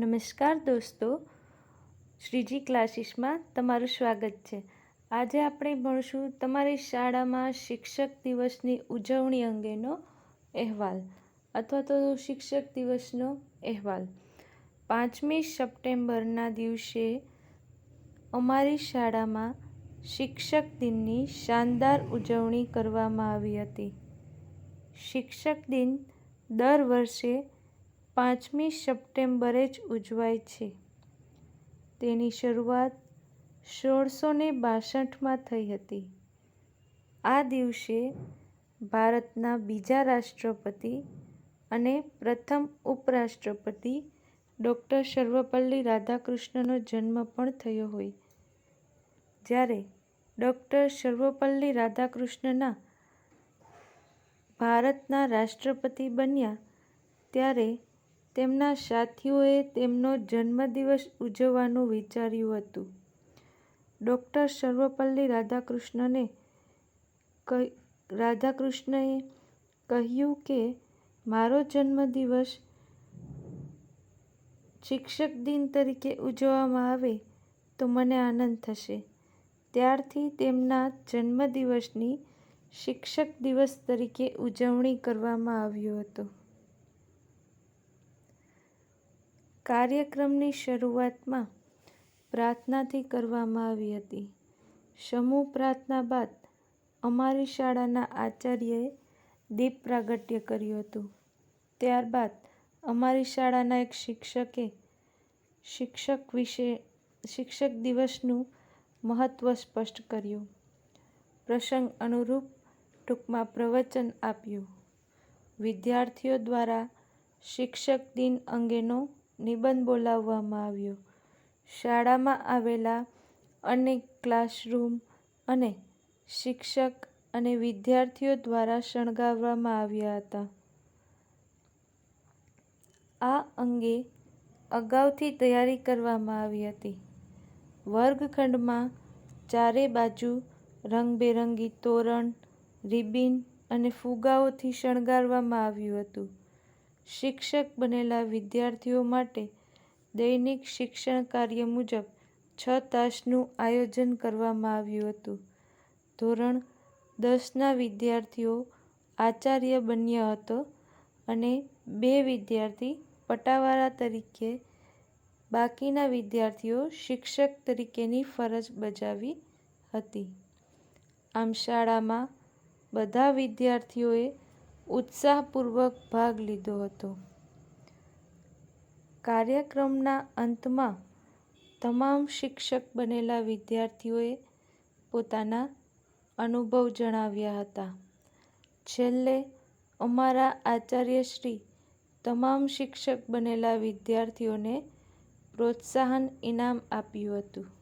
નમસ્કાર દોસ્તો, શ્રીજી ક્લાસીસમાં તમારું સ્વાગત છે. આજે આપણે ભણશું તમારી શાળામાં શિક્ષક દિવસની ઉજવણી અંગેનો અહેવાલ અથવા તો શિક્ષક દિવસનો અહેવાલ. પાંચમી સપ્ટેમ્બરના દિવસે અમારી શાળામાં શિક્ષક દિનની શાનદાર ઉજવણી કરવામાં આવી હતી. શિક્ષક દિન દર વર્ષે પાંચમી સપ્ટેમ્બરે જ ઉજવાય છે. તેની શરૂઆત સોળસો ને બાસઠમાં થઈ હતી. આ દિવસે ભારતના બીજા રાષ્ટ્રપતિ અને પ્રથમ ઉપરાષ્ટ્રપતિ ડૉક્ટર સર્વપલ્લી રાધાકૃષ્ણનો જન્મ પણ થયો હોય. જ્યારે ડૉક્ટર સર્વપલ્લી રાધાકૃષ્ણના ભારતના રાષ્ટ્રપતિ બન્યા, ત્યારે તેમના સાથીઓએ તેમનો જન્મદિવસ ઉજવવાનું વિચાર્યું હતું. ડૉક્ટર સર્વપલ્લી રાધાકૃષ્ણને રાધાકૃષ્ણએ કહ્યું કે, મારો જન્મદિવસ શિક્ષક દિન તરીકે ઉજવવામાં આવે તો મને આનંદ થશે. ત્યારથી તેમના જન્મદિવસની શિક્ષક દિવસ તરીકે ઉજવણી કરવામાં આવ્યો હતો. કાર્યક્રમની શરૂઆતમાં પ્રાર્થનાથી કરવામાં આવી હતી. સમૂહ પ્રાર્થના બાદ અમારી શાળાના આચાર્યએ દીપ પ્રાગટ્ય કર્યું હતું. ત્યારબાદ અમારી શાળાના એક શિક્ષકે શિક્ષક વિશે શિક્ષક દિવસનું મહત્ત્વ સ્પષ્ટ કર્યું. પ્રસંગ અનુરૂપ ટૂંકમાં પ્રવચન આપ્યું. વિદ્યાર્થીઓ દ્વારા શિક્ષક દિન અંગેનો નિબંધ બોલાવવામાં આવ્યો. શાળામાં આવેલા અનેક ક્લાસરૂમ અને શિક્ષક અને વિદ્યાર્થીઓ દ્વારા શણગારવામાં આવ્યા હતા. આ અંગે અગાઉથી તૈયારી કરવામાં આવી હતી. વર્ગખંડમાં ચારે બાજુ રંગબેરંગી તોરણ, રિબિન અને ફુગ્ગાઓથી શણગારવામાં આવ્યું હતું. શિક્ષક બનેલા વિદ્યાર્થીઓ માટે દૈનિક શિક્ષણ કાર્ય મુજબ છ તાસનું આયોજન કરવામાં આવ્યું હતું. ધોરણ દસના વિદ્યાર્થીઓ આચાર્ય બન્યો હતો અને બે વિદ્યાર્થી પટાવાળા તરીકે, બાકીના વિદ્યાર્થીઓ શિક્ષક તરીકેની ફરજ બજાવી હતી. આમ શાળામાં બધા વિદ્યાર્થીઓએ ઉત્સાહપૂર્વક ભાગ લીધો હતો. કાર્યક્રમના અંતમાં તમામ શિક્ષક બનેલા વિદ્યાર્થીઓએ પોતાના અનુભવ જણાવ્યા હતા. છેલ્લે અમારા આચાર્યશ્રી તમામ શિક્ષક બનેલા વિદ્યાર્થીઓને પ્રોત્સાહન ઇનામ આપ્યું હતું.